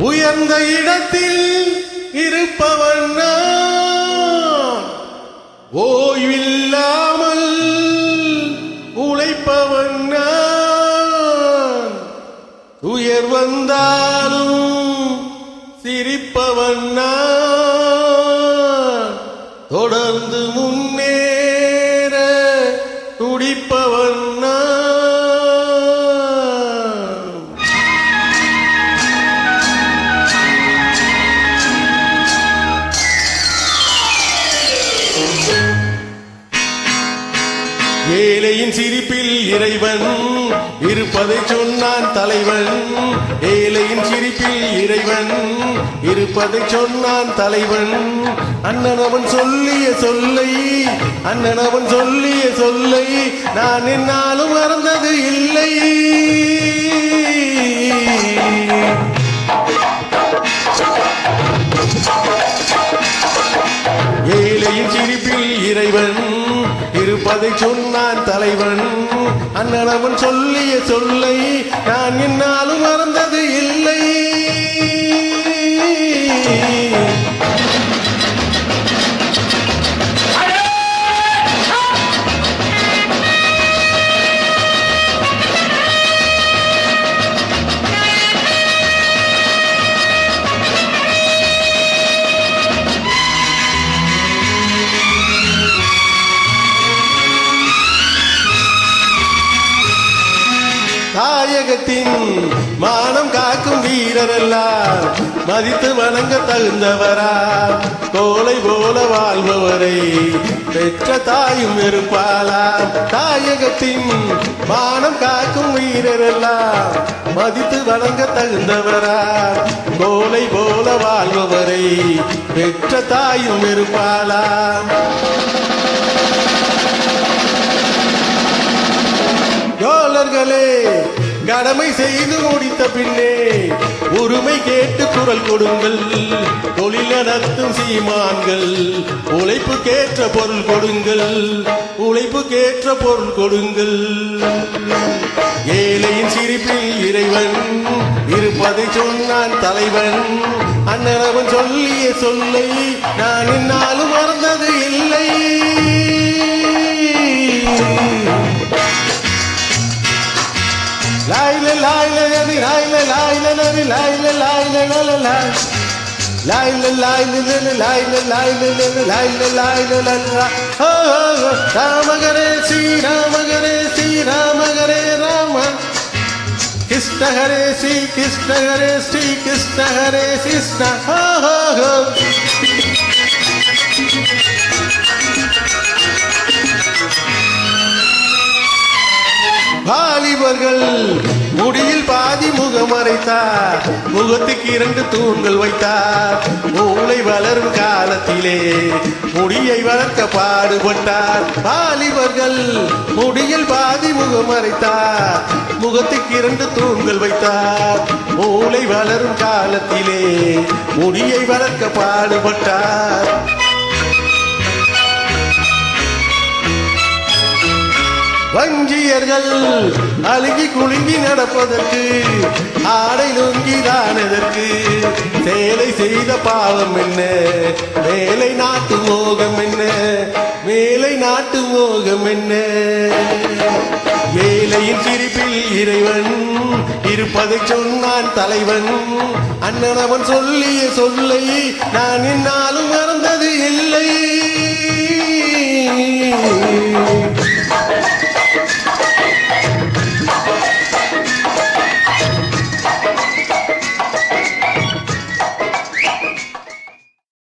உயர்ந்த இடத்தில் இருப்பவன் நான். ஓய்வில்லாமல் உழைப்பவன் நான். உயர் வந்தாலும் சிரிப்பவன் நான். தொடர்ந்து சிரிப்பில் இறைவன் இருப்பதை சொன்னான் தலைவன். ஏழையின் சிரிப்பில் இறைவன் இருப்பதை சொன்னான் தலைவன். அண்ணன் அவன் சொல்லிய சொல்லை அண்ணன் அவன் சொல்லிய சொல்லை நான் என்னாலும் மறந்தது இல்லை. ஏழையின் சிரிப்பில் இறைவன் இருப்பதை சொன்னான் தலைவன். அண்ணன் அவன் சொல்லிய சொல்லை நான் என்னாலும் மறந்து நாயகத்தின் மானம் காக்கும் வீரரெல்லாம் மதித்து வணங்க தகுந்தவரா. கோலை போல வாழ்பவரை பெற்ற தாயும் இருப்பாளாம் தாயகத்தின் மானம் காக்கும் வீரரெல்லாம் மதித்து வணங்க தகுந்தவரா. கோலை போல வாழ்பவரை பெற்ற தாயும் இருப்பாளாம் யோலர்களே கடமை செய்து முடித்த பின்னே உரிமை கேட்டு குரல் கொடுங்கள். தொழில் நடத்தும் சீமான்கள் உழைப்பு கேற்ற பொருள் கொடுங்கள். உழைப்பு கேற்ற பொருள் கொடுங்கள். ஏழையின் சிரிப்பில் இறைவன் இருப்பதை சொன்னான் தலைவன். அண்ணனவன் சொல்லிய சொல்லை நான் இன்னாலும் மறந்தது இல்லை. लाइले लाइले लेवी लाइले लाइले लेवी लाइले लाइले लाइले लाइले लाइले लेले लाइले लाइले लेले लाइले लाइले लाइले हो हो राम गरे श्री राम गरे श्री राम गरे राम कृष्ण हरे श्री कृष्ण हरे श्री कृष्ण हरे कृष्ण हो हो हो வாலிபர்கள் முடியில் பாதி முகம் மறைத்தார் முகத்துக்கு இரண்டு தூண்கள் வைத்தார். மூளை வளரும் காலத்திலே முடியை வளர்க்க பாடுபட்டார். வாலிபர்கள் முடியில் பாதி முகம் மறைத்தார் முகத்துக்கு இரண்டு தூண்கள் வைத்தார். மூளை வளரும் காலத்திலே முடியை வளர்க்க பாடுபட்டார். வஞ்சியர்கள் அழுகி குலுங்கி நடப்பதற்கு ஆடை நுங்கிதான் எதற்கு சேலை செய்த பாவம் என்ன? மேலை நாட்டு மோகம் என்ன? மேலை நாட்டு மோகம் என்ன? ஏழையின் சிரிப்பில் இறைவன் இருப்பதை சொன்னான் தலைவன். அண்ணன் அவன் சொல்லிய சொல்லை நான் என்ன